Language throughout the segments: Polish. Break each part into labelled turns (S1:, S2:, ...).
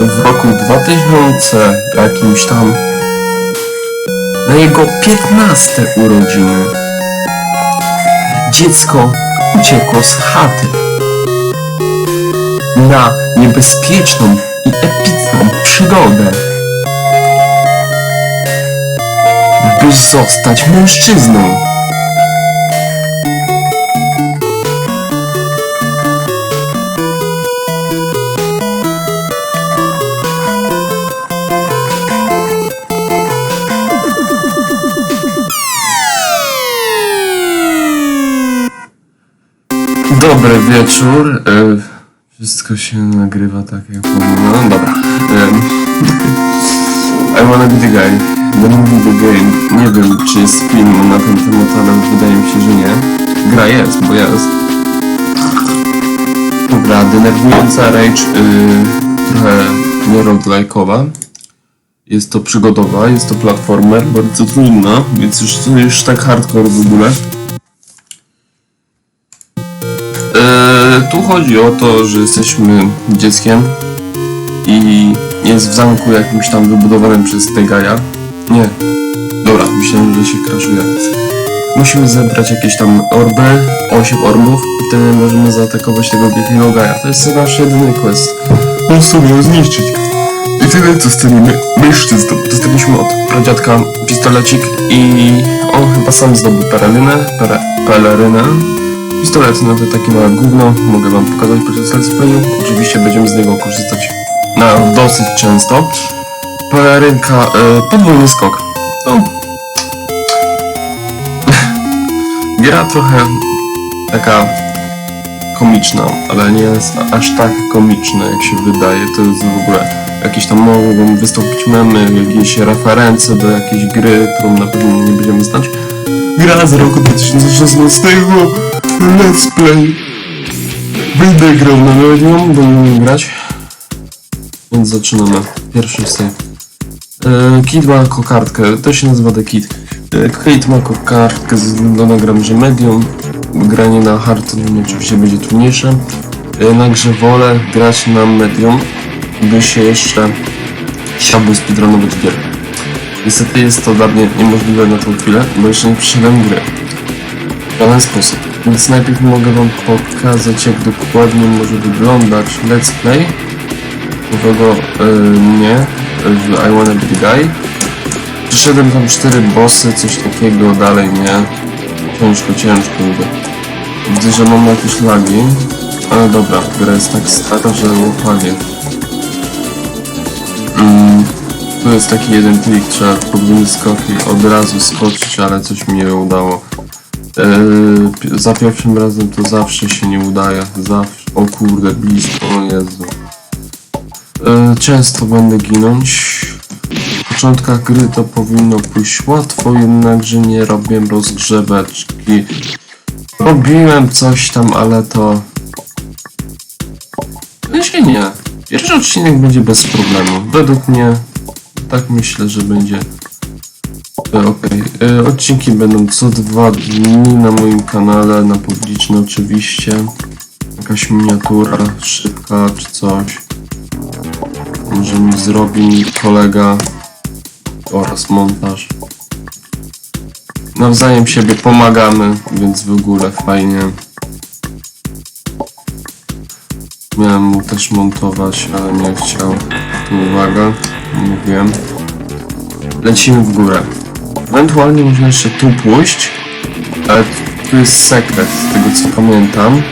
S1: w roku 2000 jakimś tam na jego 15 urodziny dziecko uciekło z chaty na niebezpieczną i epicką przygodę by zostać mężczyzną. Wieczór. E, wszystko się nagrywa tak jak powinno. No dobra. I wanna be the guy. The movie The Game. Nie wiem, czy jest film na ten temat, ale wydaje mi się, że nie. Gra jest, bo jest. Gra denerwująca, rage, y, trochę nie roguelike'owa. Jest to przygodowa, jest to platformer, bardzo trudna, więc już, już tak hardcore w ogóle. Tu chodzi o to, że jesteśmy dzieckiem i jest w zamku jakimś tam wybudowanym przez Tegaja. Nie. Dobra, myślałem, że się kraszuje. Musimy zebrać jakieś tam orby, 8 orbów i wtedy możemy zaatakować tego wielkiego gaja. To jest nasz jedyny quest. Po prostu ją zniszczyć. I tyle dostaniemy mężczyzną. Dostaliśmy od pradziadka pistolecik i on chyba sam zdobył pelerynę. Pere, pelerynę. Pistolet no to takie małe gówno, mogę wam pokazać podczas let's playu. Oczywiście będziemy z niego korzystać na dosyć często. Pelerynka, e, podwójny skok. No. Gra trochę taka komiczna, ale nie jest aż tak komiczna jak się wydaje. To jest w ogóle jakieś tam mogą wystąpić memy, jakieś referencje do jakiejś gry, którą na pewno nie będziemy znać. Gra z roku 2016 Let's play. Będę grał na medium, bo nie umiem grać. Więc zaczynamy. Pierwszy save e, Kid ma kokardkę, to się nazywa The Kid. E, Kid ma kokardkę ze względu na grę medium Granie na hard oczywiście będzie trudniejsze. E, Jednakże wolę grać na medium By się jeszcze chciałby speedrunować gier Niestety jest to dla mnie niemożliwe na tą chwilę, bo jeszcze nie przeszedłem gry. W żaden sposób. Więc najpierw mogę wam pokazać, jak dokładnie może wyglądać let's play. Nowego yy, mnie w I Wanna Be The Guy. Przeszedłem tam cztery bossy, coś takiego, dalej nie. Ciężko, ciężko mówię. Widzę, że mam jakieś lagi. Ale dobra, gra jest tak stara, że łopanie. Mm. Tu jest taki jeden plik, trzeba podwójny skok i od razu skoczyć, ale coś mi nie udało. Pi- za pierwszym razem to zawsze się nie udaje. Zawsze. O kurde, blisko, o Jezu. Eee, często będę ginąć. W początkach gry to powinno pójść łatwo, jednakże nie robię rozgrzeweczki. Robiłem coś tam, ale to... No nie. Pierwszy odcinek będzie bez problemu. Według mnie tak myślę, że będzie. Okej, e, odcinki będą co dwa dni na moim kanale, na publiczny oczywiście. Jakaś miniatura szybka czy coś. Może mi zrobi mi kolega oraz montaż. Nawzajem siebie pomagamy, więc w ogóle fajnie. Miałem mu też montować, ale nie chciał. Tu uwaga, mówiłem. Lecimy w górę. Ewentualnie można jeszcze tu pójść, ale tu jest sekret, z tego co pamiętam.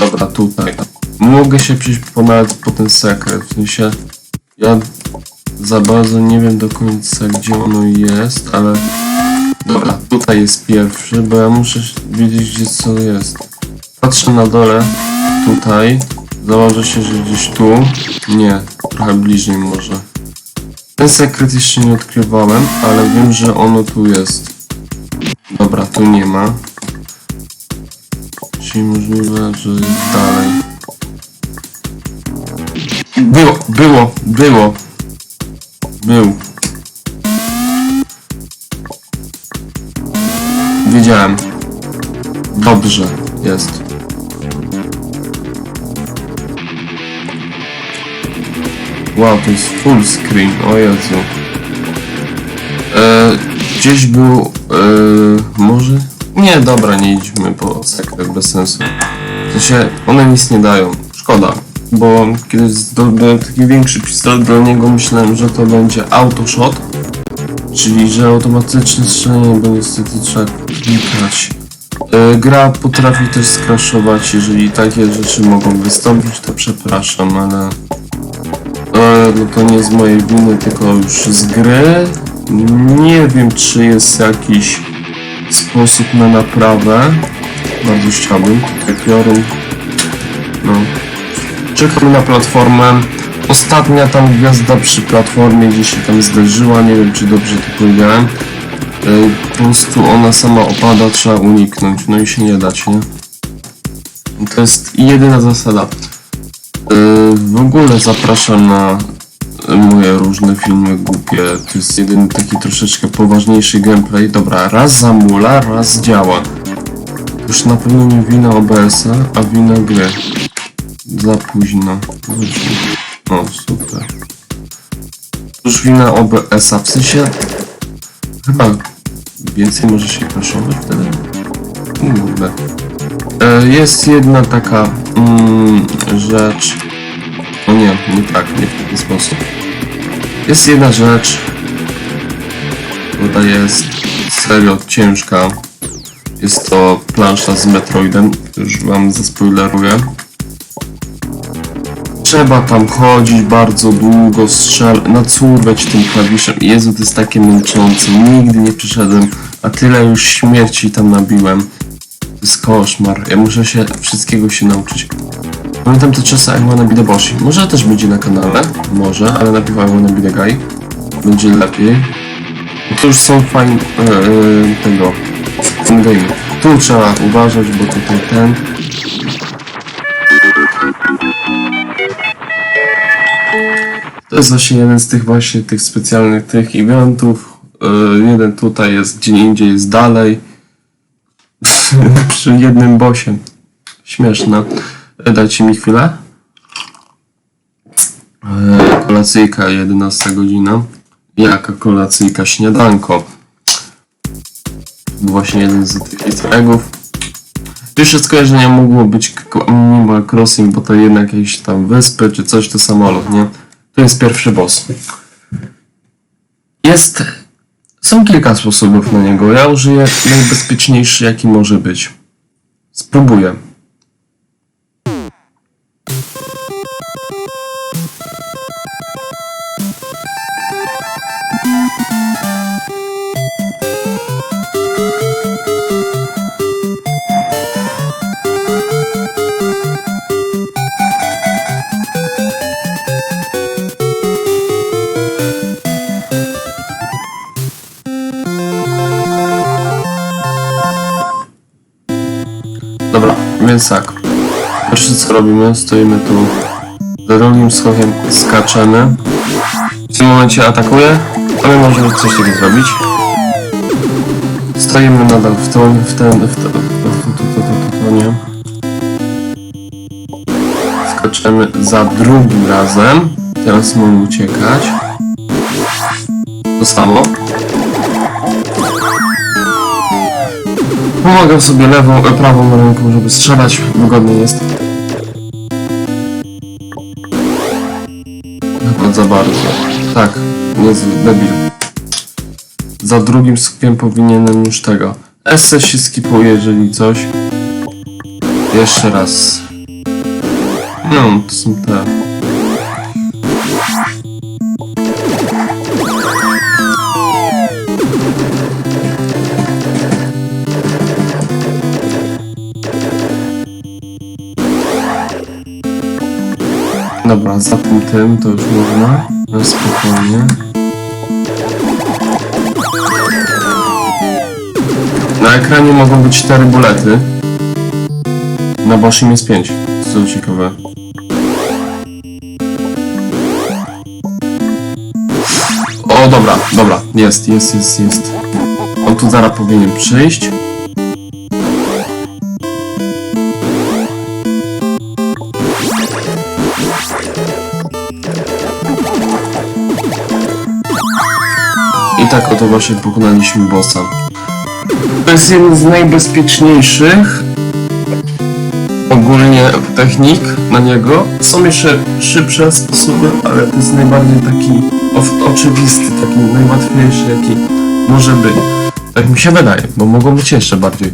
S1: Dobra, tutaj. Mogę się przejść po, nawet po ten sekret, w sensie ja za bardzo nie wiem do końca gdzie ono jest, ale dobra, tutaj jest pierwszy, bo ja muszę wiedzieć gdzie co jest. Patrzę na dole, tutaj, założę się, że gdzieś tu, nie, trochę bliżej może. Ten sekret jeszcze nie odkrywałem, ale wiem, że ono tu jest. Dobra, tu nie ma. Czyli możliwe, że jest dalej. Było, było, było. Był. Wiedziałem. Dobrze, jest. Wow, to jest full screen, o Jezu. E, gdzieś był... E, może? Nie, dobra, nie idźmy po sekret bez sensu. W sensie, one nic nie dają. Szkoda. Bo kiedy zdobyłem taki większy pistolet dla niego, myślałem, że to będzie autoshot. Czyli, że automatyczne strzelanie, bo niestety trzeba klikać. E, gra potrafi też skraszować, jeżeli takie rzeczy mogą wystąpić, to przepraszam, ale... E, no to nie z mojej winy, tylko już z gry. Nie wiem, czy jest jakiś sposób na naprawę. Bardzo chciałbym. Tutaj piorun. No. Czekam na platformę. Ostatnia tam gwiazda przy platformie gdzieś się tam zderzyła, nie wiem czy dobrze to powiedziałem. Yy, po prostu ona sama opada, trzeba uniknąć, no i się nie dać, nie? To jest jedyna zasada. Yy, w ogóle zapraszam na moje różne filmy głupie. To jest jedyny taki troszeczkę poważniejszy gameplay. Dobra, raz zamula, raz działa. Już na pewno nie wina OBS-a, a wina gry. Za późno. O, super. Już wina OBS-a, w sensie... Chyba więcej może się crashować wtedy? Kurde. E, Jest jedna taka mm, rzecz. O nie, nie tak, nie w ten sposób. Jest jedna rzecz. Która jest serio ciężka. Jest to plansza z Metroidem. Już wam zaspoileruję. Trzeba tam chodzić bardzo długo, strzel, nacurwać tym klawiszem. Jezu, to jest takie męczące. Nigdy nie przyszedłem, a tyle już śmierci tam nabiłem. Jest koszmar. Ja muszę się wszystkiego się nauczyć. Pamiętam te czasy I Wanna Be The Boshi. Może też będzie na kanale, może, ale najpierw I Wanna Be The Guy. Będzie lepiej. To już są fajne yy, tego game. Tu trzeba uważać, bo tutaj ten. To jest właśnie jeden z tych właśnie tych specjalnych tych eventów. Yy, jeden tutaj jest, gdzie indziej jest dalej. Przy jednym bosie. Śmieszne. Dajcie mi chwilę. Eee, kolacyjka 11 godzina. Jaka kolacyjka? Śniadanko. Właśnie jeden z tych easter eggów. Pierwsze skojarzenia mogło być Animal Crossing, bo to jednak jakieś tam wyspy czy coś, to samolot, nie? To jest pierwszy boss. Jest... Są kilka sposobów na niego. Ja użyję najbezpieczniejszy jaki może być. Spróbuję. Więc tak. Pierwsze co robimy, stoimy tu za drugim skokiem, skaczemy. W tym momencie atakuje, my możemy coś takiego zrobić. Stoimy nadal w ten, w ten, w ten, w to, to, to, to, to, nie. Skaczemy za drugim razem. Teraz mamy uciekać. To samo. Pomagam sobie lewą, e, prawą ręką, żeby strzelać. Wygodnie jest. Chyba za bardzo. Tak, jest debil. Za drugim skokiem powinienem już tego. SS się skipuje, jeżeli coś. Jeszcze raz. No, to są te. Dobra, za tym tym to już można. No spokojnie. Na ekranie mogą być cztery bulety. Na Boschim jest pięć. Co ciekawe. O, dobra, dobra. Jest, jest, jest, jest. On tu zaraz powinien przyjść. Tak oto właśnie pokonaliśmy bossa. To jest jeden z najbezpieczniejszych ogólnie technik na niego. Są jeszcze szybsze sposoby, ale to jest najbardziej taki oczywisty, taki najłatwiejszy jaki może być. Tak mi się wydaje, bo mogą być jeszcze bardziej.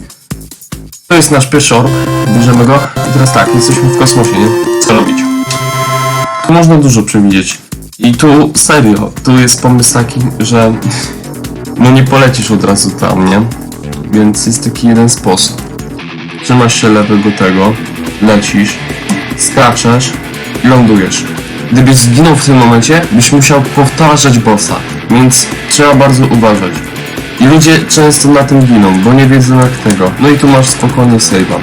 S1: To jest nasz pierwszy orb, bierzemy go i teraz tak, jesteśmy w kosmosie, nie? Co robić? Tu można dużo przewidzieć. I tu serio, tu jest pomysł taki, że no nie polecisz od razu tam, nie? Więc jest taki jeden sposób. Trzymasz się lewego tego, lecisz, skaczesz i lądujesz. Gdybyś zginął w tym momencie, byś musiał powtarzać bossa, więc trzeba bardzo uważać. I ludzie często na tym giną, bo nie wiedzą jak tego. No i tu masz spokojnie save'a.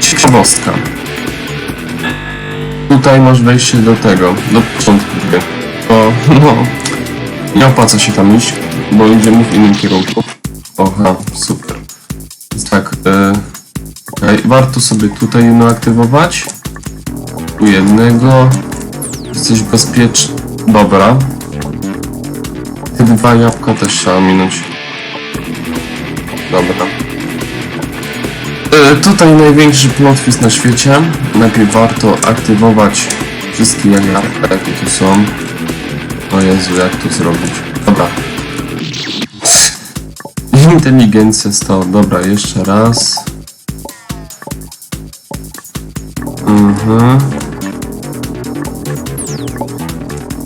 S1: Ciekawostka. Tutaj masz wejście do tego, do początku gry. To, no, nie opłaca się tam iść, bo idziemy w innym kierunku. Oha, super. Więc tak, e, okej, warto sobie tutaj jedno aktywować. Tu jednego. Jesteś bezpieczny. Dobra. Te dwa jabłka też trzeba minąć. Dobra. E, tutaj największy plot twist na świecie. Najpierw warto aktywować wszystkie jabłka, jakie tu są. O Jezu, jak to zrobić? Dobra. Inteligencja 100. Dobra, jeszcze raz. Mhm.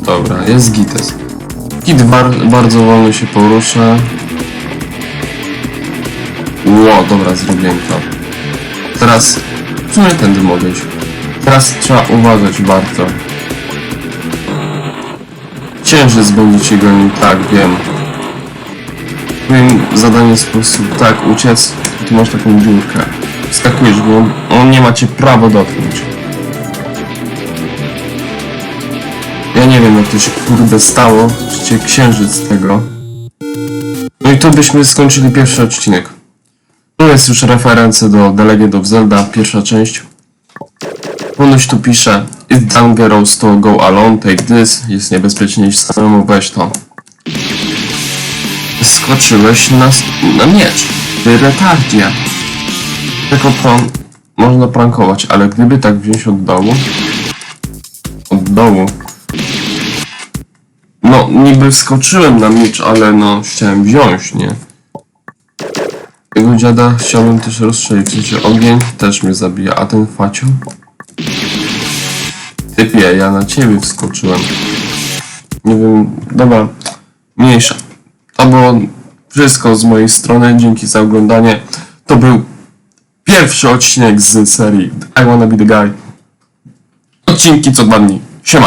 S1: Dobra, jest gites. Git bar bardzo wolno się porusza. Ło, dobra, zrobiłem to. Teraz, sumie tędy mogę iść. Teraz trzeba uważać bardzo. Księżyc będzie cię gonił, tak, wiem. Twoim zadaniem jest po prostu tak uciec, tu masz taką dziurkę. Skakujesz, bo on, nie ma cię prawo dotknąć. Ja nie wiem jak to się kurde stało, przecież księżyc z tego. No i tu byśmy skończyli pierwszy odcinek. Tu jest już referencja do The Legend of Zelda, pierwsza część. Ponoć tu pisze It's dangerous to go alone, take this. Jest niebezpiecznie iść samemu, weź to. Skoczyłeś na, na miecz. Ty retardzie. Tylko to można prankować, ale gdyby tak wziąć od dołu... Od dołu... No, niby wskoczyłem na miecz, ale no, chciałem wziąć, nie? Tego dziada chciałbym też rozstrzelić, sensie ogień też mnie zabija, a ten facio? Typie, ja na ciebie wskoczyłem. Nie wiem, dobra, mniejsza. To było wszystko z mojej strony, dzięki za oglądanie. To był pierwszy odcinek z serii I Wanna Be The Guy. Odcinki co dwa dni. Siema!